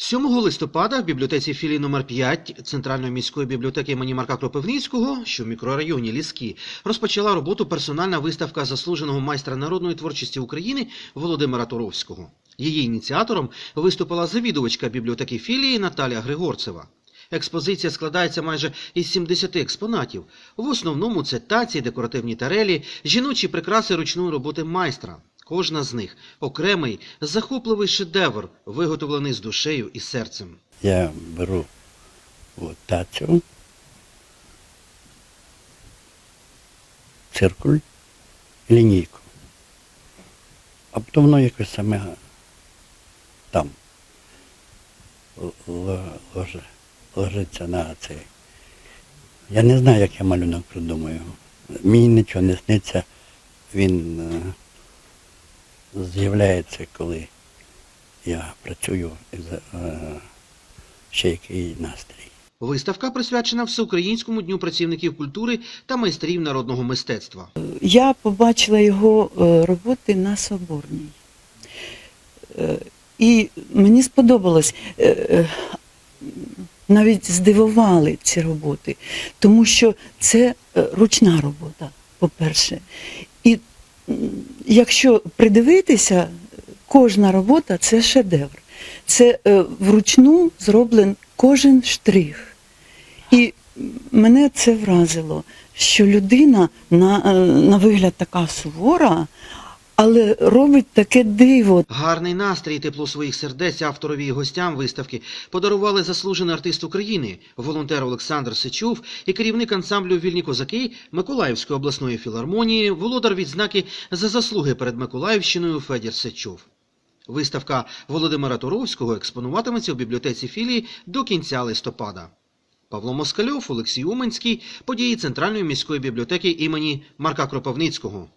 7 листопада в бібліотеці філії номер 5 Центральної міської бібліотеки імені Марка Кропивницького, що в мікрорайоні Ліски, розпочала роботу персональна виставка заслуженого майстра народної творчості України Володимира Туровського. Її ініціатором виступила завідувачка бібліотеки філії Наталія Григорцева. Експозиція складається майже із 70 експонатів. В основному це таці, декоративні тарелі, жіночі прикраси ручної роботи майстра. Кожна з них окремий захопливий шедевр, виготовлений з душею і серцем. Я беру от тацю, циркуль, лінійку. А потім воно якось саме там ложиться на цей. Я не знаю, як я малюнок придумаю. Мені нічого не сниться. Він е, з'являється, коли я працюю е, ще який настрій. Виставка присвячена Всеукраїнському дню працівників культури та майстрів народного мистецтва. Я побачила його е, роботи на Соборній. Е, І мені сподобалось, навіть здивували ці роботи, тому що це ручна робота, по-перше. І якщо придивитися, кожна робота це шедевр. Це е, вручну зроблен кожен штрих. І мене це вразило, що людина на, е, на вигляд така сувора, але робить таке диво. Гарний настрій тепло своїх сердець авторові і гостям виставки подарували заслужений артист України, волонтер Олександр Сичув і керівник ансамблю Вільні козаки Миколаївської обласної філармонії, володар відзнаки за заслуги перед Миколаївщиною Федір Сичув. Виставка Володимира Туровського експонуватиметься у бібліотеці філії до кінця листопада. Павло Москальов, Олексій Уменський, події Центральної міської бібліотеки імені Марка Кропивницького.